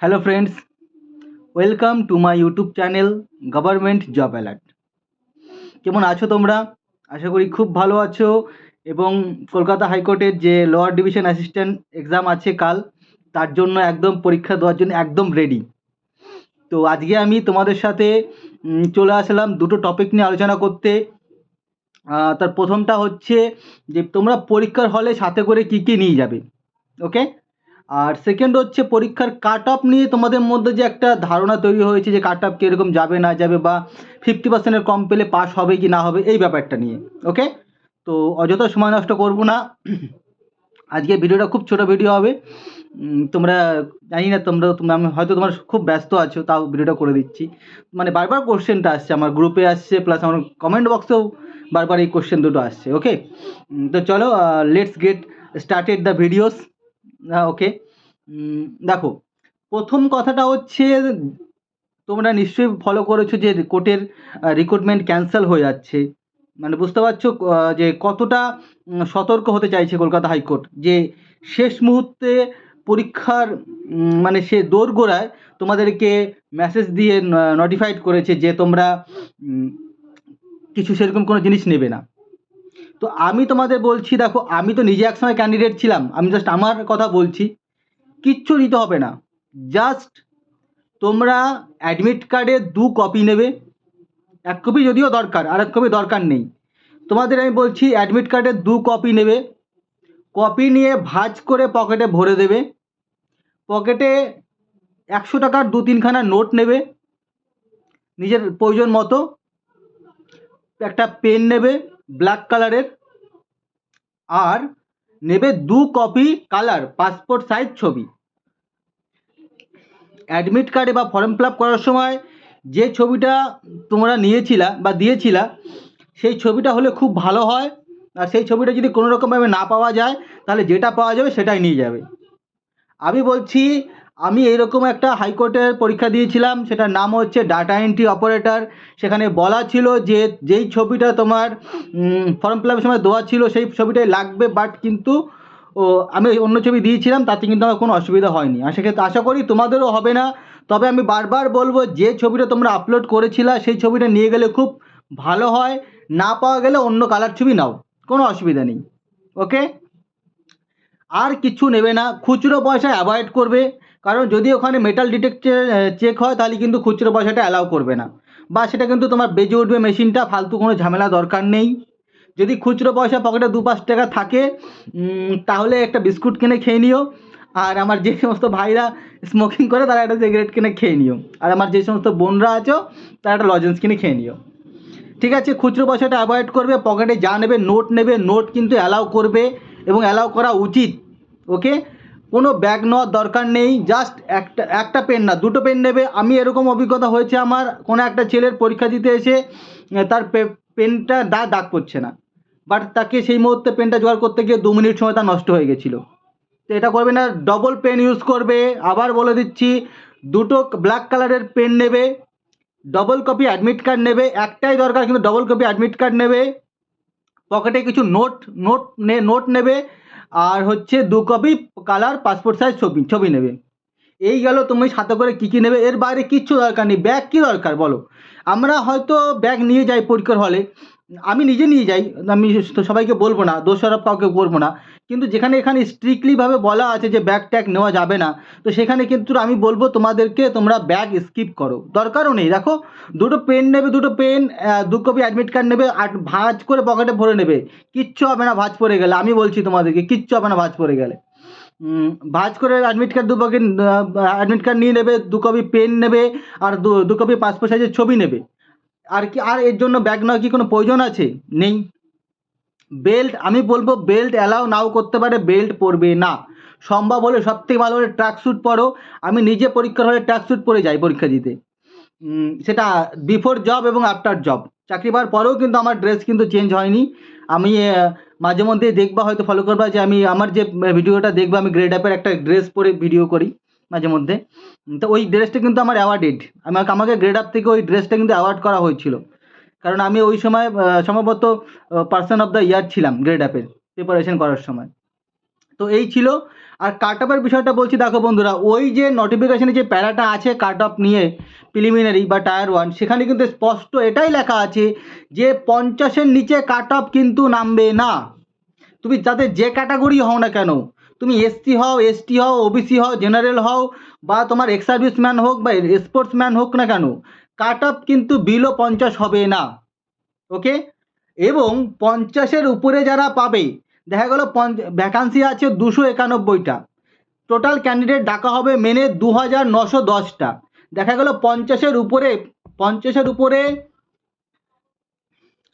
Hello friends welcome to my YouTube channel government job alert কেমন আছো তোমরা? আশা করি খুব ভালো আছো এবং কলকাতা হাইকোর্টের যে লোয়ার ডিভিশন অ্যাসিস্ট্যান্ট এক্সাম আছে কাল, তার জন্য একদম পরীক্ষা দেওয়ার জন্য একদম রেডি তো আজকে আমি তোমাদের সাথে চলে আসলাম দুটো টপিক নিয়ে আলোচনা করতে। তার প্রথমটা হচ্ছে যে তোমরা পরীক্ষার হলে সাথে করে কী কী নিয়ে যাবে ওকে আর সেকেন্ড হচ্ছে পরীক্ষার কাট অফ নিয়ে তোমাদের মধ্যে যে একটা ধারণা তৈরি হয়েছে যে কাট অফ কীরকম যাবে, না যাবে বা ফিফটি পার্সেন্টের কম পেলে পাস হবে কি না হবে, এই ব্যাপারটা নিয়ে ওকে তো অযথা সময় নষ্ট করব না। আজকে ভিডিওটা খুব ছোট ভিডিও হবে। তোমরা জানি না, তোমরা তোমরা, আমি হয়তো তোমার খুব ব্যস্ত আছো, তাও ভিডিওটা করে দিচ্ছি। মানে বারবার কোশ্চেনটা আসছে, আমার গ্রুপে আসছে প্লাস আমার কমেন্ট বক্সেও বারবার এই কোশ্চেন দুটো আসছে ওকে তো চলো let's get started the videos okay দেখো, প্রথম কথাটা হচ্ছে, তোমরা নিশ্চয়ই ফলো করেছ যে কোর্টের রিক্রুটমেন্ট ক্যান্সেল হয়ে যাচ্ছে। মানে বুঝতে পারছ যে কতটা সতর্ক হতে চাইছে কলকাতা হাইকোর্ট। যে শেষ মুহূর্তে পরীক্ষার মানে সে দোরগোড়ায় তোমাদেরকে মেসেজ দিয়ে নোটিফাইড করেছে যে তোমরা কিছু সেরকম কোনো জিনিস নেবে না। তো আমি তোমাদের বলছি, দেখো, আমি তো নিজে একসময় ক্যান্ডিডেট ছিলাম। আমি জাস্ট আমার কথা বলছি। কিচ্ছু নিতে হবে না। জাস্ট তোমরা অ্যাডমিট কার্ডের দু কপি নেবে। এক কপি যদিও দরকার আর এক কপি দরকার নেই। তোমাদের আমি বলছি অ্যাডমিট কার্ডের দু কপি নেবে। কপি নিয়ে ভাঁজ করে পকেটে ভরে দেবে। পকেটে একশো টাকার দু তিনখানা নোট নেবে। নিজের প্রয়োজন মতো। একটা পেন নেবে। ব্ল্যাক কালারের আর নেবে দু কপি কালার পাসপোর্ট সাইজ ছবি। অ্যাডমিট কার্ডে বা ফর্ম ফিল করার সময় যে ছবিটা তোমরা নিয়েছিলা বা দিয়েছিলা, সেই ছবিটা হলে খুব ভালো হয়। আর সেই ছবিটা যদি কোনো রকমভাবে না পাওয়া যায়, তাহলে যেটা পাওয়া যাবে সেটাই নিয়ে যাবে। আমি বলছি আমি এইরকম একটা হাইকোর্টের পরীক্ষা দিয়েছিলাম, সেটার নাম হচ্ছে ডাটা এন্ট্রি অপারেটর সেখানে বলা ছিল যে, যেই ছবিটা তোমার ফর্ম ফিল সময় দেওয়া ছিল, সেই ছবিটাই লাগবে বাট কিন্তু, ও, আমি অন্য ছবি দিয়েছিলাম, তাতে কিন্তু আমার কোনো অসুবিধা হয়নি। আর সেক্ষেত্রে আশা করি তোমাদেরও হবে না, তবে আমি বারবার বলব, যে ছবিটা তোমরা আপলোড করেছিলা, সেই ছবিটা নিয়ে গেলে খুব ভালো হয়, না পাওয়া গেলে অন্য কালার ছবি নাও, কোনো অসুবিধা নেই ওকে আর কিছু নেবে না, খুচরো পয়সা অ্যাভয়েড করবে কারণ যদি ওখানে মেটাল ডিটেক্টর চেক হয়, তাহলে কিন্তু খুচরো পয়সাটা অ্যালাউ করবে না। বা সেটা কিন্তু তোমার বেজে উঠবে মেশিনটা ফালতু কোনো ঝামেলা দরকার নেই। যদি খুচরো পয়সা পকেটে দু পাঁচ টাকা থাকে তাহলে একটা বিস্কুট কিনে খেয়ে নিও। আর আমার যে সমস্ত ভাইরা স্মোকিং করে, তারা একটা সিগারেট কিনে খেয়ে নিও। আর আমার যে সমস্ত বোনরা আছো, তারা একটা লজেন্স কিনে খেয়ে নিও। ঠিক আছে, খুচরো পয়সাটা অ্যাভয়েড করবে পকেটে যা নেবে নোট নেবে নোট কিন্তু অ্যালাউ করবে এবং অ্যালাউ করা উচিত। ওকে কোনো ব্যাগ নেওয়ার দরকার নেই জাস্ট একটা একটা পেন না, দুটো পেন নেবে। আমি এরকম অভিজ্ঞতা হয়েছে আমার, কোনো একটা ছেলের পরীক্ষা দিতে এসে তার পেনটা দা, দাগ পড়ছে না। বাট তাকে সেই মুহূর্তে পেনটা জোগাড় করতে গিয়ে দু মিনিট সময় তার নষ্ট হয়ে গেছিল। তো এটা করবে না ডবল পেন ইউজ করবে। আবার বলে দিচ্ছি, দুটো ব্ল্যাক কালারের পেন নেবে ডবল কপি অ্যাডমিট কার্ড নেবে, একটাই দরকার কিন্তু ডবল কপি অ্যাডমিট কার্ড নেবে। পকেটে কিছু নোট নোট নে নোট নেবে। আর হচ্ছে দু কপি কালার পাসপোর্ট সাইজ ছবি ছবি নেবে। এই গেল তুমি সাথে করে কী কী নেবে, এর বাইরে কিচ্ছু দরকার নেই। ব্যাগ কী দরকার বলো? আমরা হয়তো ব্যাগ নিয়ে যাই পরীক্ষার হলে আমি নিজে নিয়ে যাই, আমি সবাইকে বলব না, দোষারোপ কাউকে করব না। কিন্তু যেখানে এখানে স্ট্রিক্টলিভাবে বলা আছে যে ব্যাগ ট্যাগ নেওয়া যাবে না, তো সেখানে কিন্তু আমি বলব তোমাদেরকে তোমরা ব্যাগ স্কিপ করো। দরকারও নেই। দেখো, দুটো পেন নেবে, দুটো পেন দু কপি অ্যাডমিট কার্ড নেবে আর ভাঁজ করে পকেটে ভরে নেবে। কিচ্ছু হবে না ভাঁজ পড়ে গেলে। আমি বলছি তোমাদেরকে, কিচ্ছু হবে না ভাঁজ পড়ে গেলে। ভাঁজ করে অ্যাডমিট কার্ড দু প্যাকেট অ্যাডমিট কার্ড নিয়ে নেবে, দু কপি পেন নেবে আর দু দু কপি পাসপোর্ট সাইজের ছবি নেবে। আর কি, আর এর জন্য ব্যাগ নেওয়ার কি কোনো প্রয়োজন আছে? নেই। বেল্ট, আমি বলব বেল্ট অ্যালাউ নাও করতে পারে, বেল্ট পরবে না। সম্ভব হলে সব থেকে ভালো হলে ট্র্যাক স্যুট পরো। আমি নিজে পরীক্ষার হলে ট্র্যাক স্যুট পরে যাই পরীক্ষা দিতে। সেটা বিফোর জব এবং আফটার জব চাকরি পাওয়ার পরেও কিন্তু আমার ড্রেস কিন্তু চেঞ্জ হয়নি। আমি মাঝে মধ্যে দেখবা, হয়তো ফলো করবা যে আমি আমার যে ভিডিওটা দেখবা, আমি গ্রেড আপের একটা ড্রেস পরে ভিডিও করি মাঝে মধ্যে। তো ওই ড্রেসটা কিন্তু আমার অ্যাওয়ার্ডেড আমাকে আমাকে গ্রেড আপ থেকে ওই ড্রেসটা কিন্তু অ্যাওয়ার্ড করা হয়েছিল। কারণ আমি ওই সময় সম্ভবত পার্সন অফ দ্য ইয়ার ছিলাম গ্রেড আপের প্রিপারেশন করার সময়। তো এই ছিল, আর কাট অফের বিষয়টা বলছি, দেখো বন্ধুরা, ওই যে নোটিফিকেশনে যে প্যারাটা আছে কাট অফ নিয়ে প্রিলিমিনারি বা টায়ার ওয়ান সেখানে কিন্তু স্পষ্ট এটাই লেখা আছে যে পঞ্চাশের নিচে কাট অফ কিন্তু নামবে না। তুমি যাতে যে ক্যাটাগরি হও না কেন, তুমি এসসি হও এসটি হও ওবিসি হও জেনারেল হও, বা তোমার এক্স সার্ভিসম্যান হোক বা স্পোর্টসম্যান হোক না কেন কাট অফ কিন্তু বিলো পঞ্চাশ হবে না ওকে এবং পঞ্চাশের উপরে যারা পাবে, দেখা গেলো ভ্যাকান্সি আছে দুশো একানব্বইটা টোটাল ক্যান্ডিডেট ডাকা হবে মেনে দু হাজার নশো দশটা, দেখা গেলো পঞ্চাশের উপরে পঞ্চাশের উপরে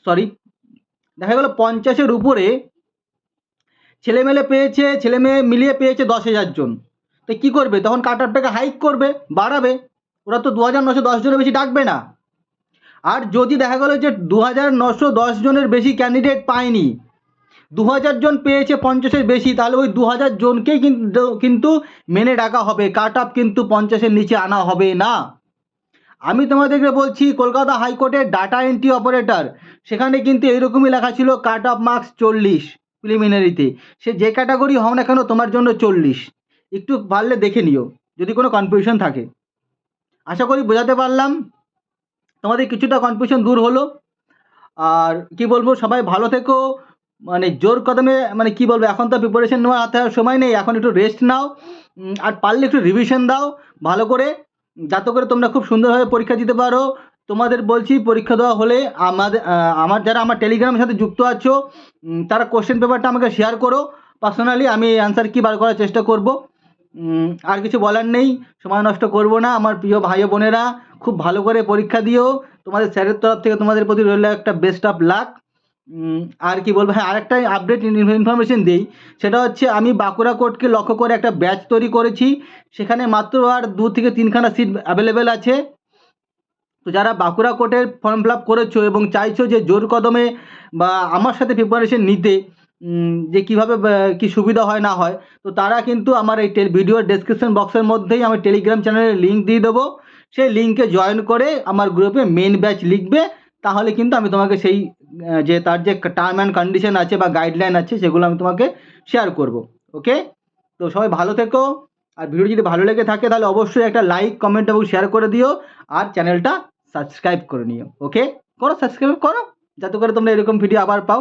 সরি দেখা গেলো পঞ্চাশের উপরে ছেলেমেলে পেয়েছে, ছেলেমেয়ে মিলিয়ে পেয়েছে দশ হাজার জন, তো কী করবে? তখন কাট অফটাকে হাইক করবে, বাড়াবে ওরা তো দু হাজার নশো দশ জনের বেশি ডাকবে না। আর যদি দেখা গেলো যে দু হাজার নশো দশ জনের বেশি ক্যান্ডিডেট পায়নি দু হাজার জন পেয়েছে পঞ্চাশের বেশি, তাহলে ওই দু হাজার জনকেই কিন্তু কিন্তু মেনে ডাকা হবে কাট অফ কিন্তু পঞ্চাশের নিচে আনা হবে না। আমি তোমাদেরকে বলছি, কলকাতা হাইকোর্টের ডাটা এন্ট্রি অপারেটর সেখানে কিন্তু এইরকমই লেখা ছিল কাট অফ মার্কস চল্লিশ প্রিলিমিনারিতে সে যে ক্যাটাগরি হও না কেন, তোমার জন্য চল্লিশ। একটু পারলে দেখে নিও, যদি কোনো কনফিউশন থাকে। আশা করি বোঝাতে পারলাম। তোমাদের কিছুটা কনফিউশন দূর হলো। আর কি বলব, সবাই ভালো থেকো। মানে জোর কদমে মানে কি বলব, এখন তো প্রিপারেশন নেওয়ার হাতে সময় নেই। এখন একটু রেস্ট নাও। আর পারলে একটু রিভিশন দাও। ভালো করে, যাতে করে তোমরা খুব সুন্দরভাবে পরীক্ষা দিতে পারো। তোমাদের বলছি, পরীক্ষা দেওয়া হলে আমাদের আমার যারা আমার টেলিগ্রামের সাথে যুক্ত আছো তারা কোশ্চেন পেপারটা আমাকে শেয়ার করো। পার্সোনালি আমি অ্যান্সার কি বার করার চেষ্টা করব। আর কিছু বলার নেই। সময় নষ্ট করব না। আমার প্রিয় ভাই বোনেরা, খুব ভালো করে পরীক্ষা দিও। তোমাদের স্যারের তরফ থেকে তোমাদের প্রতি রইল একটা বেস্ট অফ লাক আর কি বলব? হ্যাঁ আরেকটা আপডেট ইনফরমেশন দিই। সেটা হচ্ছে, আমি বাঁকুড়া কোর্টকে লক্ষ্য করে একটা ব্যাচ তৈরি করেছি। সেখানে মাত্র আর দু থেকে তিনখানা সিট অ্যাভেলেবেল আছে। তো যারা বাঁকুড়া কোর্টের ফর্ম ফিল আপ করেছ এবং চাইছো যে জোর কদমে বা আমার সাথে প্রিপারেশন নিতে যে কীভাবে কি সুবিধা হয়, না হয়, তো তারা কিন্তু আমার এই ভিডিওর ডেসক্রিপশন বক্সের মধ্যেই আমার টেলিগ্রাম চ্যানেলের লিঙ্ক দিয়ে দেবো। সেই লিঙ্কে জয়েন করে আমার গ্রুপে মেন ব্যাচ লিখবে, তাহলে কিন্তু আমি তোমাকে সেই যে তার যে টার্ম অ্যান্ড কন্ডিশন আছে বা গাইডলাইন আছে, সেগুলো আমি তোমাকে শেয়ার করব ওকে তো সবাই ভালো থেকো, আর ভিডিও যদি ভালো লেগে থাকে, তাহলে অবশ্যই একটা লাইক কমেন্ট এবং শেয়ার করে দিও, আর চ্যানেলটা সাবস্ক্রাইব করে নিও ওকে করো সাবস্ক্রাইব করো, যাতে করে তোমরা এরকম ভিডিও আবার পাও।